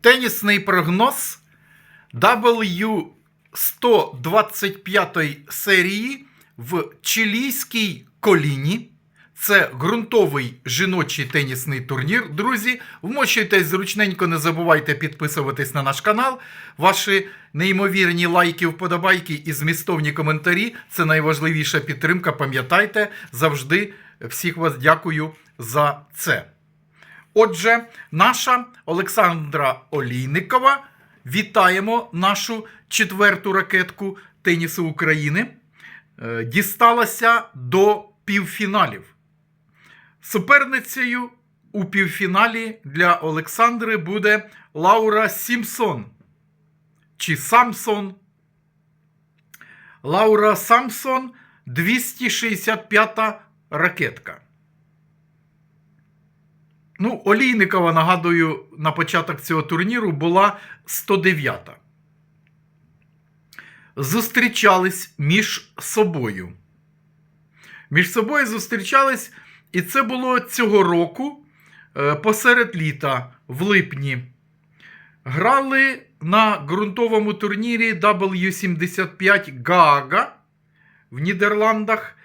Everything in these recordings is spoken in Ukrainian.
Тенісний прогноз W125 серії в чилійській коліні. Це ґрунтовий жіночий тенісний турнір. Друзі, вмощуйтесь зручненько, не забувайте підписуватись на наш канал. Ваші неймовірні лайки, вподобайки і змістовні коментарі це найважливіша підтримка. Пам'ятайте, завжди всіх вас дякую за це. Отже, наша Олександра Олійникова. Вітаємо нашу четверту ракетку тенісу України. Е, Дісталася до півфіналів. Суперницею у півфіналі для Олександри буде Лаура Сімсон. Чи Самсон. Лаура Самсон 265 ракетка. Ну, Олійникова, нагадую, на початок цього турніру була 109. Зустрічались між собою. Між собою зустрічались, і це було цього року е, посеред літа, в липні. Грали на ґрунтовому турнірі W75 Гаага в Нідерландах.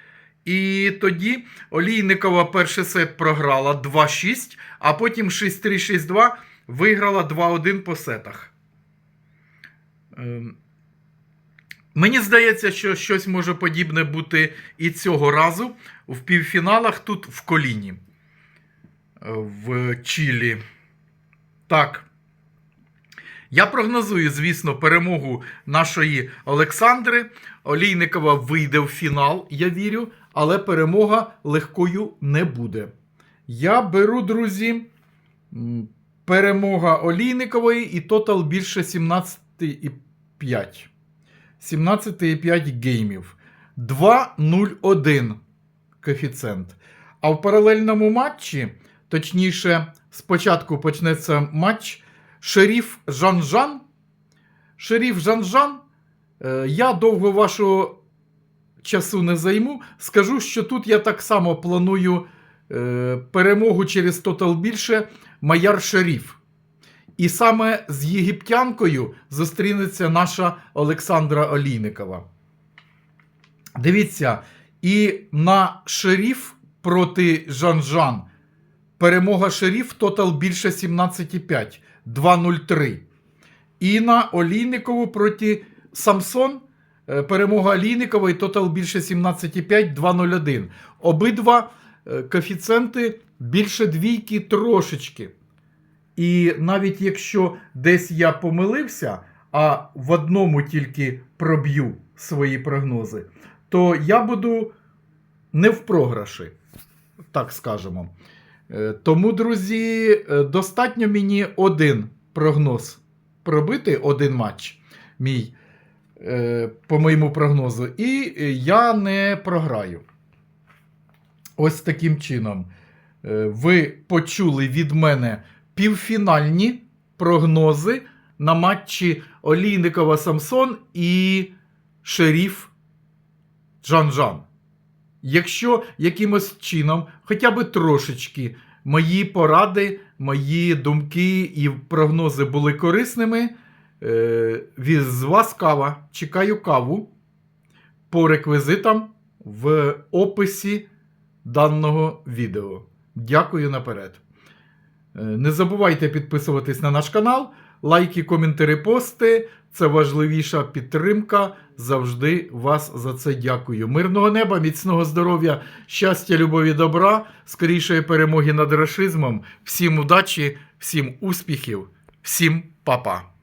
І тоді Олійникова перший сет програла 2-6, а потім 6-3-6-2 виграла 2-1 по сетах. Ем, Мені здається, що щось може подібне бути і цього разу в півфіналах тут в коліні е, в Чилі. Так. Я прогнозую, звісно, перемогу нашої Олександри. Олійникова вийде в фінал, я вірю, але перемога легкою не буде. Я беру, друзі, перемога Олійникової і тотал більше 17,5. 17,5 геймів. 2-0-1 коефіцієнт. А в паралельному матчі, точніше, спочатку почнеться матч Шеріф Жан-Жан. Шеріф Жан-Жан. Е, Я довго вашого часу не займу. Скажу, що тут я так само планую е, перемогу через тотал більше Маяр Шеріф. І саме з єгиптянкою зустрінеться наша Олександра Олійникова. Дивіться, і на шеріф проти Жан-Жан. Перемога шеріф тотал більше 17,5. 2-0-3. І на Олійникову проти Самсон. е, Перемога Олійникової тотал більше 17,5, 2-0-1. Обидва е, коефіцієнти більше двійки трошечки. І навіть якщо десь я помилився, а в одному тільки проб'ю свої прогнози, то я буду не в програші, так скажемо. Е, Тому, друзі, е, достатньо мені один прогноз пробити, один матч мій е, по моєму прогнозу, і я не програю. Ось таким чином. Ви почули від мене півфінальні прогнози на матчі Олійникова Самсон і Шеріф Жан-Жан. Якщо якимось чином, хоча б трошечки, мої поради, мої думки і прогнози були корисними, е, з вас кава. Чекаю каву по реквізитам в описі даного відео. Дякую наперед. Е, Не забувайте підписуватись на наш канал, лайки, коментарі, пости. Це важливіша підтримка. Завжди вас за це дякую. Мирного неба, міцного здоров'я, щастя, любові, добра, скорішої перемоги над рашизмом. Всім удачі, всім успіхів, всім па-па.